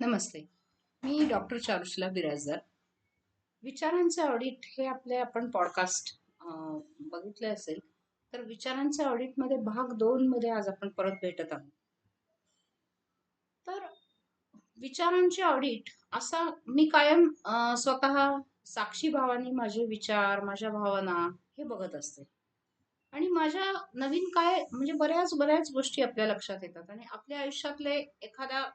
नमस्ते. मी डॉक्टर चारुशिला बिराजदार. विचारांचे ऑडिट हे आपले आपण पॉडकास्ट बघितले असेल तर विचारांचे ऑडिटमध्ये भाग दोन मध्ये आज आपण परत भेटत आहोत. तर विचारांचे ऑडिट असा मी कायम स्वतः साक्षी भावाने माझे विचार माझ्या भावना हे बघत असते. आणि माझ्या नवीन काय म्हणजे बऱ्याच बऱ्याच गोष्टी आपल्या लक्षात येतात आणि आपल्या आयुष्यातले एखादा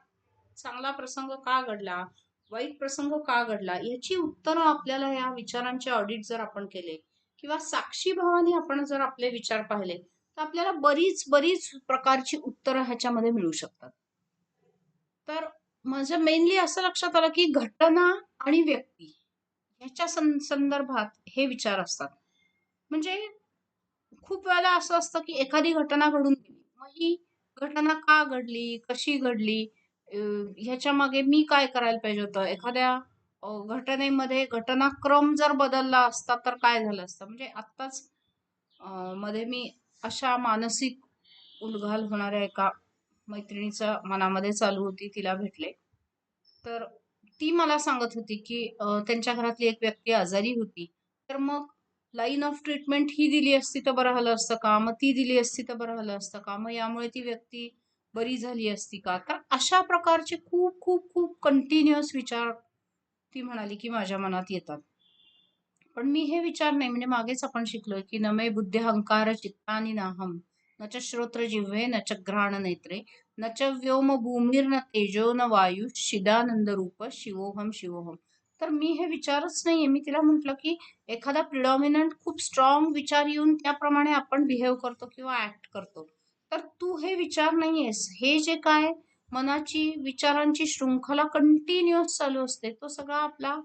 चांगला प्रसंग का घडला? वाईट प्रसंग का घडला? याची उत्तरं आपल्याला या विचारांचे ऑडिट जर आपण केले किंवा साक्षी भावाने आपण जर आपले विचार पाहिले तर आपल्याला बरीच बरीच प्रकारची उत्तरं ह्याच्यामध्ये मिळू शकतात. तर माझं मेनली असं लक्षात आलं की घटना आणि व्यक्ती ह्याच्या सं संदर्भात हे विचार असतात. म्हणजे खूप वेळेला असं असतं की एखादी घटना घडून गेली मग ही घटना का घडली? कशी घडली? ह्याच्या मागे मी काय करायला पाहिजे होतं? एखाद्या घटनेमध्ये घटनाक्रम जर बदलला असता तर काय झालं असतं? म्हणजे आत्ताच मध्ये मी अशा मानसिक उलघाल होणाऱ्या एका मैत्रिणीच्या मनामध्ये चालू होती तिला भेटले. तर ती मला सांगत होती की त्यांच्या घरातली एक व्यक्ती आजारी होती. तर मग लाईन ऑफ ट्रीटमेंट ही दिली असती तर बरं झालं असतं का? मग ती दिली असती तर बरं झालं असतं का? मग यामुळे ती व्यक्ती बरी झाली असती का? तर अशा प्रकारचे खूप खूप खूप कंटिन्युअस विचार ती म्हणाली की माझ्या मनात येतात. पण मी हे विचार नाही म्हणजे मागेच आपण शिकलोय की न मे बुद्धी अहंकार चित्तानी नाहम न च श्रोत्र जिव्हे न च घ्राण नेत्रे न च व्योम भूमीर न तेजो न वायू शिदानंद रूप शिवोहम शिवोहम. तर मी हे विचारच नाहीये. मी तिला म्हंटल की एखादा प्रिडॉमिनंट खूप स्ट्रॉंग विचार येऊन त्याप्रमाणे आपण बिहेव करतो किंवा ऍक्ट करतो. तर तू हे विचार नाहीयेस. हे जे काय मनाची विचारांची शृंखला कंटिन्युअस चालू असते तो सगळा आपला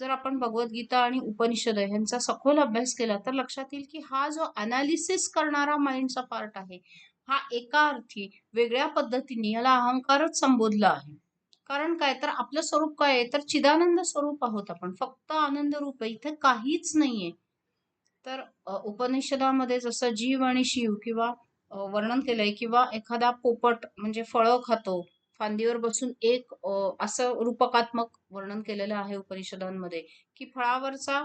जर आपण भगवद्गीता आणि उपनिषद ह्यांचा सखोल अभ्यास केला तर लक्षात येईल की हा जो अनालिसिस करणारा माइंडचा पार्ट आहे हा एका अर्थी वेगळ्या पद्धतीने याला अहंकारच संबोधला आहे. कारण काय? तर आपलं स्वरूप काय आहे? तर चिदानंद स्वरूप आहोत आपण. फक्त आनंद रूप आहे. इथे काहीच नाहीये. तर उपनिषदामध्ये जसं जीव आणि शिव किंवा वर्णन केलंय किंवा एखादा पोपट म्हणजे फळं खातो फांदीवर बसून एक असं रूपकात्मक वर्णन केलेलं आहे उपनिषदांमध्ये की फळावरचा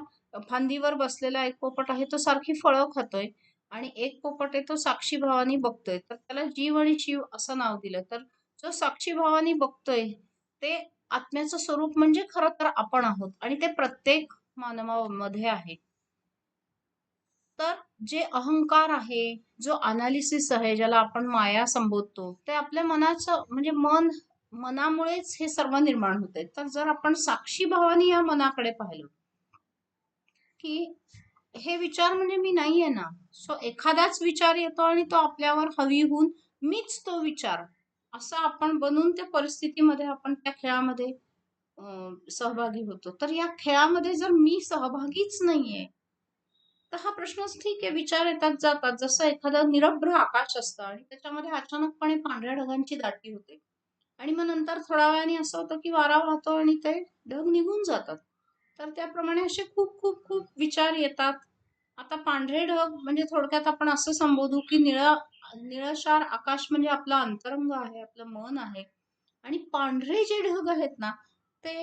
फांदीवर बसलेला एक पोपट आहे तो सारखी फळं खातोय आणि एक पोपट आहे तो साक्षी भावानी बघतोय. तर त्याला जीव आणि शिव असं नाव दिलं. तर जो साक्षी भावानी बघतोय ते आत्म्याचं स्वरूप म्हणजे खरं तर आपण आहोत आणि ते प्रत्येक मानवामध्ये आहे. तर जे अहंकार आहे जो अनालिसिस आहे ज्याला आपण माया संबोधतो ते आपल्या मनाचं म्हणजे मन मनामुळेच हे सर्व निर्माण होते तर जर आपण साक्षी भावाने या मनाकडे पाहिलं की हे विचार म्हणजे मी नाहीये ना. सो एखादाच विचार येतो आणि तो आपल्यावर हवी होऊन मीच तो विचार असा आपण बनून त्या परिस्थितीमध्ये आपण त्या खेळामध्ये सहभागी होतो. तर या खेळामध्ये जर मी सहभागीच नाहीये तर हा प्रश्नच ठीक आहे विचार येतात जातात. जसं एखादं निरभ्र आकाश असतं आणि त्याच्यामध्ये अचानकपणे पांढऱ्या ढगांची दाटी होते. आणि मग नंतर थोड्या वेळाने असं होतं की वारा वाहतो आणि ते ढग निघून जातात. तर त्याप्रमाणे असे खूप खूप खूप विचार येतात. आता पांढरे ढग म्हणजे थोडक्यात आपण असं संबोधू की निळा निळशार आकाश म्हणजे आपला अंतरंग आहे आपलं मन आहे. आणि पांढरे जे ढग आहेत ना ते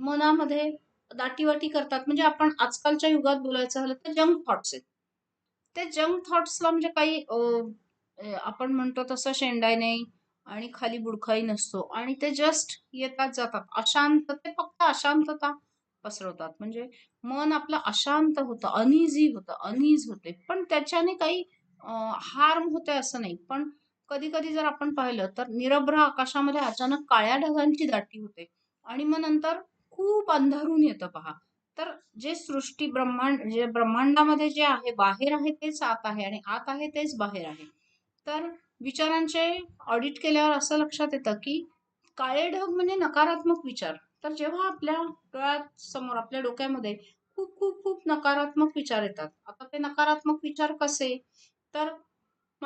मनामध्ये दाटीवाटी करतात. म्हणजे आपण आजकालच्या युगात बोलायचं झालं तर जंक थॉट्स आहेत. ते जंक थॉट्सला म्हणजे काही आपण म्हणतो तसं शेंडाय नाही आणि खाली बुडखाई नसतो. आणि ते जस्ट येतात जातात. अशांत ते फक्त अशांतता पसरवतात. म्हणजे मन आपलं अशांत होतं अनइझी होतं अनिज होते. पण त्याच्याने काही हार्म होते असं नाही. पण कधी कधी जर आपण पाहिलं तर निरभ्र आकाशामध्ये अचानक काळ्या ढगांची दाटी होते. आणि मग नंतर खूप अंधारून येतं पहा. तर जे सृष्टी ब्रह्मांड जे ब्रह्मांडामध्ये जे आहे बाहेर आहे तेच आत आहे आणि आत आहे तेच बाहेर आहे. तर विचारांचे ऑडिट केल्यावर असं लक्षात येतं की काळे ढग म्हणजे नकारात्मक विचार. तर जेव्हा आपल्या डोळ्यात समोर आपल्या डोक्यामध्ये खूप खूप खूप नकारात्मक विचार येतात. आता ते नकारात्मक विचार कसे? तर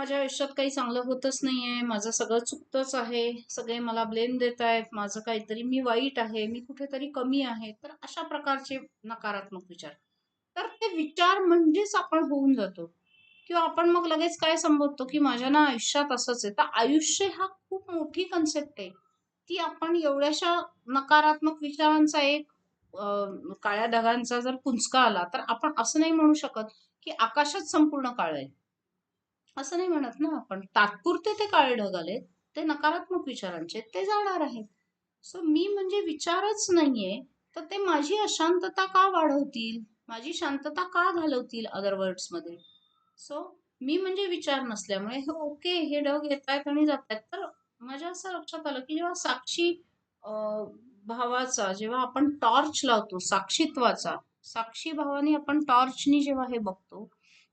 माझ्या आयुष्यात काही चांगलं होतच नाहीये. माझं सगळं चुकतंच आहे. सगळे मला ब्लेम देत आहेत माझं काहीतरी मी वाईट आहे. मी कुठेतरी कमी आहे. तर अशा प्रकारचे नकारात्मक विचार. तर ते विचार म्हणजेच आपण होऊन जातो. किंवा आपण मग लगेच काय संबोधतो की माझ्या ना आयुष्यात असंच आहे. तर आयुष्य हा खूप मोठी कन्सेप्ट आहे. ती आपण एवढ्याशा नकारात्मक विचारांचा एक काळ्या ढगांचा जर पुंचका आला तर आपण असं नाही म्हणू शकत की आकाशात संपूर्ण काळ आहे. असं नाही म्हणत ना आपण. तात्पुरते ते काळे ढग आले ते नकारात्मक विचारांचे ते जाणार आहेत. सो मी म्हणजे विचारच नाहीये तर ते माझी अशांतता का वाढवतील? माझी शांतता का घालवतील अदर वर्ड्समध्ये? सो मी म्हणजे विचार नसल्यामुळे हे ओके हे ढग येत आहेत आणि जात आहेत तर माझ्या असं लक्षात आलं की जेव्हा साक्षी भावाचा जेव्हा आपण टॉर्च लावतो साक्षीत्वाचा साक्षी भावाने आपण टॉर्चनी जेव्हा हे बघतो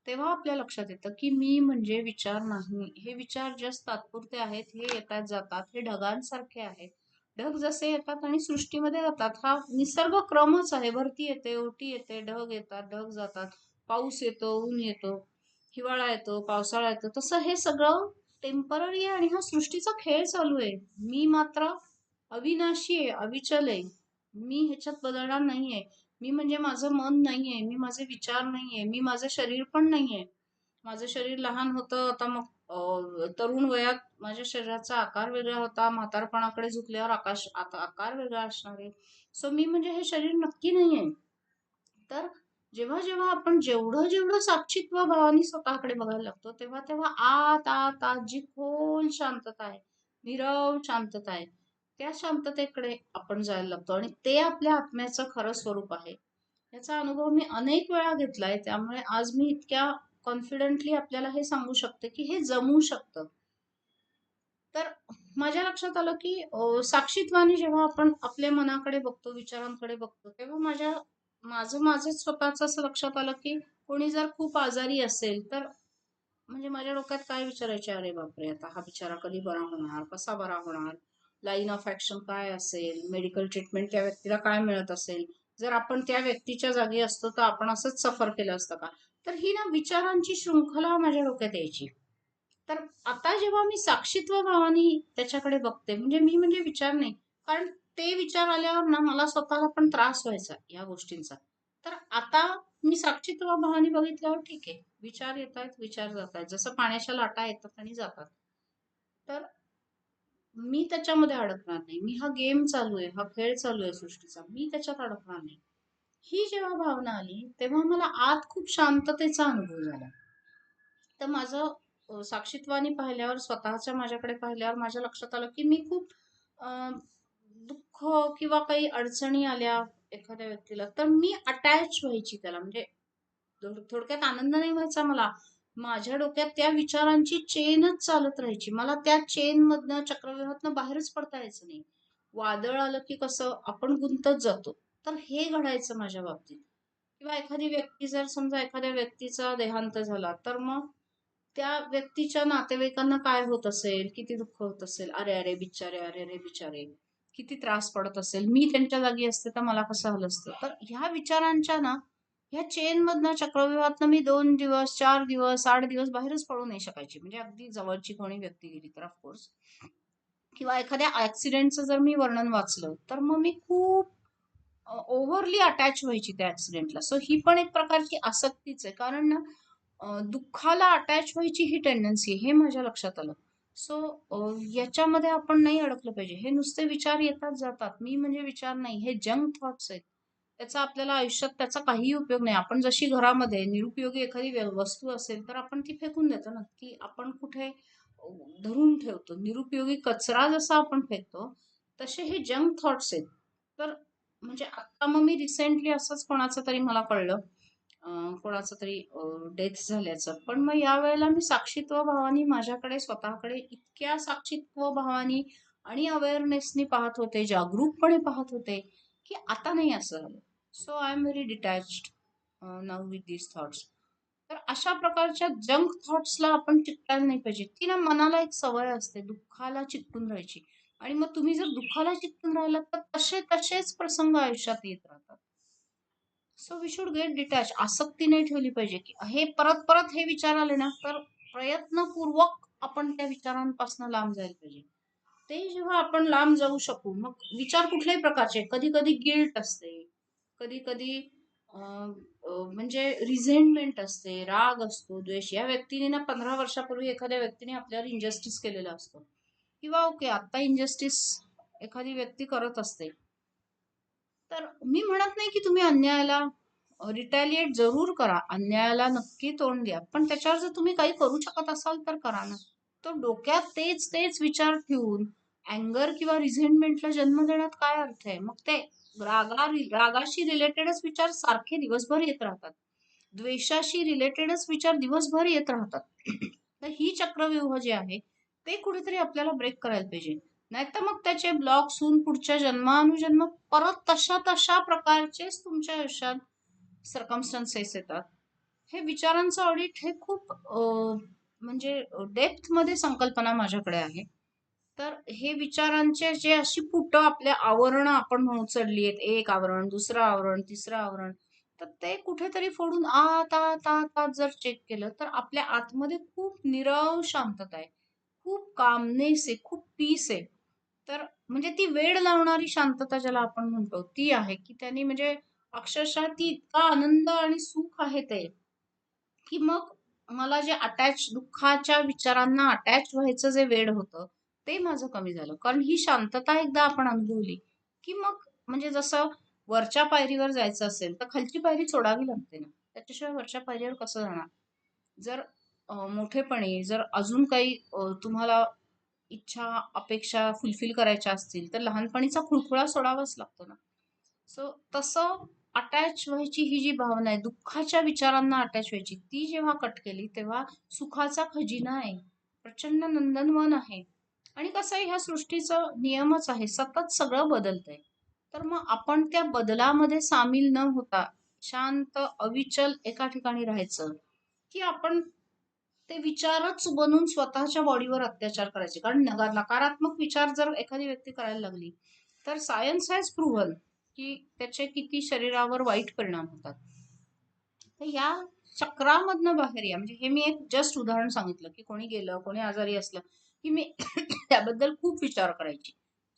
तेव्हा आपल्या लक्षात येतं की मी म्हणजे विचार नाही. हे विचार जस्ट तात्पुरते आहेत हे येतात जातात हे ढगांसारखे आहेत. ढग जसे येतात आणि सृष्टीमध्ये जातात हा निसर्ग क्रमच आहे. भरती येते ओटी येते ढग येतात ढग जातात. पाऊस येतो ऊन येतो हिवाळा येतो पावसाळा येतो. तसं हे सगळं टेंपररी आहे आणि हा सृष्टीचा खेळ चालू आहे. मी मात्र अविनाशी आहे अविचल आहे. मी ह्याच्यात बदलणार नाहीये. मी म्हणजे माझं मन नाहीये मी माझे विचार नाहीये मी माझं शरीर पण नाहीये. माझं शरीर लहान होतं आता मग तरुण वयात माझ्या शरीराचा आकार वेगळा होता म्हातारपणाकडे झुकल्यावर आकाश आता आकार वेगळा असणार आहे. सो मी म्हणजे हे शरीर नक्की नाहीये. तर जेव्हा जेव्हा आपण जेवढं जेवढं साक्षित्व भावानी स्वतःकडे बघायला लागतो तेव्हा तेव्हा आत आत आत जी खोल शांतता आहे निरव शांतता आहे त्या शांततेकडे आपण जायला लागतो आणि ते आपल्या आत्म्याचं खरं स्वरूप आहे. याचा अनुभव मी अनेक वेळा घेतलाय. त्यामुळे आज मी इतक्या कॉन्फिडेंटली आपल्याला हे सांगू शकते की हे जमू शकतं. तर माझ्या लक्षात आलं की अं, साक्षीत्वाने जेव्हा आपण आपल्या मनाकडे बघतो विचारांकडे बघतो तेव्हा माझ्या माझं माझं स्वतःच असं लक्षात आलं की कोणी जर खूप आजारी असेल तर म्हणजे माझ्या डोक्यात काय विचारायचे? अरे बापरे आता हा बिचारा कधी बरा होणार? कसा बरा होणार? लाईन ऑफ ऍक्शन काय असेल मेडिकल ट्रीटमेंट त्या व्यक्तीला काय मिळत असेल? जर आपण त्या व्यक्तीच्या जागी असतो तर आपण असंच सफर केलं असतं का? तर ही ना विचारांची शृंखला माझ्या डोक्यात यायची. तर आता जेव्हा मी साक्षीत्व भावानी त्याच्याकडे बघते म्हणजे मी म्हणजे विचार नाही कारण ते विचार आल्यावर ना मला स्वतःला पण त्रास व्हायचा या गोष्टींचा. तर आता मी साक्षीत्व भावानी बघितल्यावर ठीक आहे विचार येत आहेत विचार जात आहेत जसं पाण्याच्या लाटा येतात आणि जातात. तर मी त्याच्यामध्ये अडकणार नाही. मी हा गेम चालू आहे हा खेळ चालू आहे सृष्टीचा. मी त्याच्यात अडकणार नाही. ही जेव्हा भावना आली तेव्हा मला आत खूप शांततेचा अनुभव झाला. तर माझं अ, साक्षीत्वानी पाहिल्यावर स्वतःच्या माझ्याकडे पाहिल्यावर माझ्या लक्षात आलं की मी खूप दुःख किंवा काही अडचणी आल्या एखाद्या व्यक्तीला. तर मी अटॅच व्हायची त्याला. म्हणजे थोडक्यात आनंद नाही व्हायचा मला. माझ्या डोक्यात त्या विचारांची चेनच चालत राहायची. मला त्या चेन मधनं चक्रव्यूहातनं बाहेरच पडता यायचं नाही. वादळ आलं की कसं आपण गुंतत जातो. तर हे घडायचं माझ्या बाबतीत. किंवा एखादी व्यक्ती जर समजा एखाद्या व्यक्तीचा देहांत झाला तर मग त्या व्यक्तीच्या नातेवाईकांना काय होत असेल? किती दुःख होत असेल? अरे अरे बिचारे अरे अरे बिचारे. किती त्रास पडत असेल? मी त्यांच्या जागी असते तर मला कसं हलं असतं? तर ह्या विचारांच्या ना ह्या चेन मधनं चक्रव्यूहातनं मी दोन दिवस चार दिवस आठ दिवस बाहेरच पडू नाही शकायची. म्हणजे अगदी जवळची कोणी व्यक्ती गेली तर ऑफकोर्स किंवा एखाद्या ऍक्सिडेंटचं जर मी वर्णन वाचलं तर मग मी खूप ओव्हरली अटॅच व्हायची त्या ऍक्सिडेंटला सो ही पण एक प्रकारची आसक्तीच आहे. कारण ना दुःखाला अटॅच व्हायची ही टेंडन्सी हे माझ्या लक्षात आलं. सो याच्यामध्ये आपण नाही अडकलं पाहिजे. हे नुसते विचार येतात जातात मी म्हणजे विचार नाही. हे जंक थॉट्स आहेत. त्याचा आपल्याला आयुष्यात त्याचा काहीही उपयोग नाही. आपण जशी घरामध्ये निरुपयोगी एखादी व्य- वस्तू असेल तर आपण ती फेकून देतो ना. की आपण कुठे धरून ठेवतो. निरुपयोगी कचरा जसा आपण फेकतो तसे हे जंक थॉट्स आहेत. तर म्हणजे आत्ता मग मी रिसेंटली असंच कोणाचं तरी मला कळलं. कोणाचं तरी डेथ झाल्याचं. पण मग यावेळेला मी साक्षीत्व भावानी माझ्याकडे स्वतःकडे इतक्या साक्षीत्व भावानी आणि अवेअरनेसनी पाहत होते जागरूकपणे पाहत होते की आता नाही असं झालं. So I am very detached now with these thoughts तर अशा प्रकारच्या जंक थॉट्सला आपण चिकटायला नाही पाहिजे. ती ना मनाला एक सवय असते दुःखाला चिकटून राहायची. आणि मग तुम्ही जर दुःखाला चिकटून राहिलात तर तसे तसेच प्रसंग आयुष्यात येत राहतात. So we should get detach आसक्ती नाही ठेवली पाहिजे की हे परत परत हे विचार आले ना तर प्रयत्नपूर्वक आपण त्या विचारांपासून लांब जायला पाहिजे. ते जेव्हा आपण लांब जाऊ शकू मग विचार कुठल्याही प्रकारचे कधी कधी गिल्ट असते. कधी कधी म्हणजे रिझेंटमेंट असते राग असतो द्वेष. या व्यक्तीने ना पंधरा वर्षापूर्वी एखाद्या व्यक्तीने आपल्यावर इंजस्टिस केलेला असतो. किंवा ओके आता इंजस्टिस एखादी व्यक्ती करत असते. तर मी म्हणत नाही की तुम्ही अन्यायाला रिटॅलिएट जरूर करा. अन्यायाला नक्की तोंड द्या. पण त्याच्यावर जर तुम्ही काही करू शकत असाल तर करा ना. तर डोक्यात तेच तेच विचार ठेवून अँगर किंवा रिझेंटमेंटला जन्म देण्यात काय अर्थ आहे? मग ते रागा रागाशी रिलेटेडच विचार सारखे दिवसभर येत राहतात. द्वेषाशी रिलेटेडच विचार दिवसभर येत राहतात. तर ही चक्रव्यूह जे आहे ते कुठेतरी आपल्याला ब्रेक करायला पाहिजे. नाहीतर मग त्याचे ब्लॉक्स होऊन पुढच्या जन्मानुजन्म परत तशा तशा प्रकारचेच तुमच्या आयुष्यात सरकमस्टन्सेस येतात. हे विचारांचं ऑडिट हे खूप म्हणजे डेप्थमध्ये संकल्पना माझ्याकडे आहे. तर हे विचारांचे जे अशी पुटं आपल्या आवरण आपण म्हणू चढली आहेत. एक आवरण दुसरं आवरण तिसरं आवरण तर ते कुठेतरी फोडून आत आत आत आत जर चेक केलं तर आपल्या आतमध्ये खूप निरव शांतता आहे. खूप कामनेस आहे खूप पीस आहे. तर म्हणजे ती वेळ लावणारी शांतता ज्याला आपण म्हणतो ती आहे की त्यांनी म्हणजे अक्षरशः ती इतका आनंद आणि सुख आहे ते की मग मला जे अटॅच दुःखाच्या विचारांना अटॅच व्हायचं जे वेळ होतं ते माझं कमी झालं. कारण ही शांतता एकदा आपण अनुभवली की मग म्हणजे जसं वरच्या पायरीवर जायचं असेल तर खालची पायरी सोडावी लागते ना. त्याच्याशिवाय वरच्या पायरीवर कसं जाणार? जर मोठेपणे जर अजून काही तुम्हाला इच्छा अपेक्षा फुलफिल करायच्या असतील तर लहानपणीचा खुळखुळा सोडावाच लागतो ना. सो तसं अटॅच व्हायची ही जी भावना आहे दुःखाच्या विचारांना अटॅच व्हायची ती जेव्हा कट केली तेव्हा सुखाचा खजिना आहे. प्रचंड नंदनवन आहे. आणि कसं आहे ह्या सृष्टीचं नियमच आहे सतत सगळं बदलतंय. तर मग आपण त्या बदलामध्ये सामील न होता शांत अविचल एका ठिकाणी राहायचं की आपण ते विचारच बनून स्वतःच्या बॉडीवर अत्याचार करायचे. कारण नगा नकारात्मक विचार जर एखादी व्यक्ती करायला लागली तर सायन्स हॅज प्रूव्हन की त्याचे किती शरीरावर वाईट परिणाम होतात. तर या चक्रामधनं बाहेर या. म्हणजे हे मी एक जस्ट उदाहरण सांगितलं की कोणी गेलं कोणी आजारी असलं की मी त्याबद्दल खूप विचार करायची.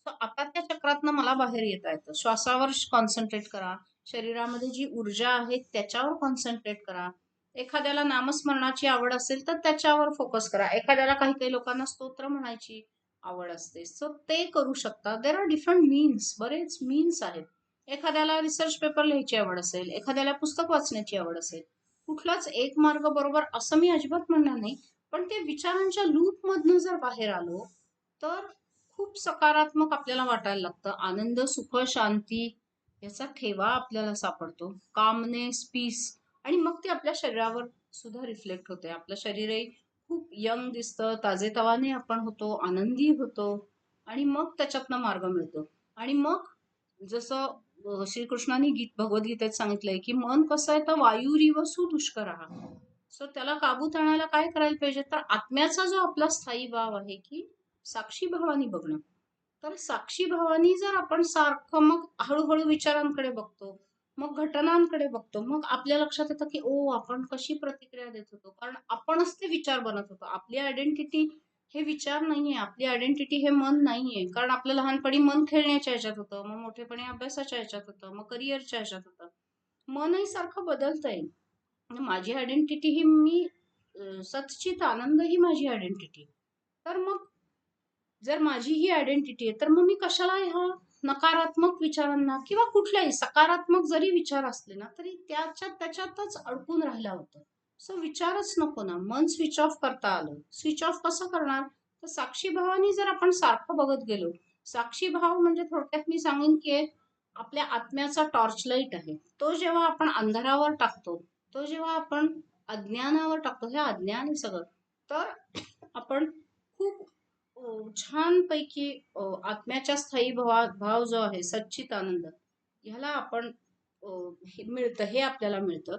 सो आता त्या चक्रातनं मला बाहेर येता येतं. श्वासावर कॉन्सन्ट्रेट करा. शरीरामध्ये जी ऊर्जा आहे त्याच्यावर कॉन्सन्ट्रेट करा. एखाद्याला नामस्मरणाची आवड असेल तर त्याच्यावर फोकस करा. एखाद्याला काही काही लोकांना स्तोत्र म्हणायची आवड असते. सो ते करू शकता. देर आर डिफरंट मीन्स बरेच मीन्स आहेत. एखाद्याला रिसर्च पेपर लिहायची आवड असेल एखाद्याला पुस्तक वाचण्याची आवड असेल कुठलाच एक मार्ग बरोबर असं मी अजिबात म्हणणार नाही. पण ते विचारांच्या लूपमधनं जर बाहेर आलो तर खूप सकारात्मक आपल्याला वाटायला लागतं. आनंद सुख शांती याचा ठेवा आपल्याला सापडतो. कामनेस पीस आणि मग ते आपल्या शरीरावर सुद्धा रिफ्लेक्ट होते. आपलं शरीरही खूप यंग दिसतं. ताजेतवाने आपण होतो आनंदी होतो आणि मग त्याच्यातनं मार्ग मिळतो. आणि मग जसं श्रीकृष्णाने गीत भगवद्गीतेत सांगितलंय की मन कसं आहे तर व सुदुष्कर सो त्याला काबूत आणायला काय करायला पाहिजे? तर आत्म्याचा जो आपला स्थायी भाव आहे की साक्षी भावानी बघणं. तर साक्षी भावानी जर आपण सारखं मग हळूहळू विचारांकडे बघतो मग घटनांकडे बघतो मग आपल्या लक्षात येतं की ओ आपण कशी प्रतिक्रिया देत होतो? कारण आपणच ते विचार बनत होतो. आपली आयडेंटिटी हे विचार नाहीये. आपली आयडेंटिटी हे मन नाहीये. कारण आपलं लहानपणी मन खेळण्याच्या ह्याच्यात होतं. मग मोठेपणी अभ्यासाच्या ह्याच्यात होतं. मग करिअरच्या ह्याच्यात होतं. मनही सारखं बदलत येईल म्हणजे माझी आयडेंटिटी ही मी सचित सच्चित आनंद ही माझी आयडेंटिटी तर मग जर माझी ही आयडेंटिटी आहे तर मग मी कशाला ह्या नकारात्मक विचारांना किंवा कुठल्याही सकारात्मक जरी विचार असले ना तरी त्याच्यात त्याच्यातच अडकून राहिला होतं. सो विचारच नको ना. मन स्विच ऑफ करता आलं. स्विच ऑफ कसं करणार? तर साक्षीभावानी जर आपण सारखं बघत गेलो साक्षी भाव म्हणजे थोडक्यात मी सांगेन की आपल्या आत्म्याचा टॉर्च लाइट आहे. तो जेव्हा आपण अंधारावर टाकतो तो जेव्हा आपण अज्ञानावर टाकतो हे अज्ञान आहे सगळं तर आपण खूप छानपैकी आत्म्याच्या स्थायी भावा भाव जो आहे सच्चित आनंद ह्याला आपण हे मिळतं हे आपल्याला मिळतं.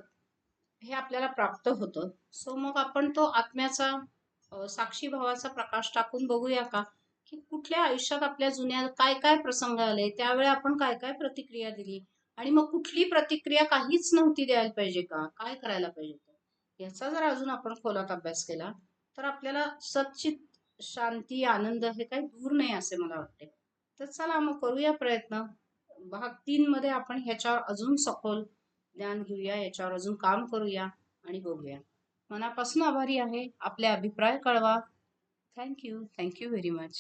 हे आपल्याला प्राप्त होतं. सो मग आपण तो आत्म्याचा साक्षी भावाचा प्रकाश टाकून बघूया का? की कुठल्या आयुष्यात आपल्या जुन्या काय काय प्रसंग आले? त्यावेळी आपण काय काय प्रतिक्रिया दिली? आणि मग कुठली प्रतिक्रिया काहीच नव्हती द्यायला पाहिजे का? काय करायला पाहिजे याचा जर अजून आपण खोलात अभ्यास केला तर आपल्याला सच्चित शांती आनंद हे काही दूर नाही असे मला वाटते. तर चला मग करूया प्रयत्न. भाग तीन मध्ये आपण ह्याच्यावर अजून सखोल ज्ञान घेऊया याच्यावर अजून काम करूया आणि बघूया. मनापासून आभारी आहे. आपले अभिप्राय कळवा. Thank you thank you very much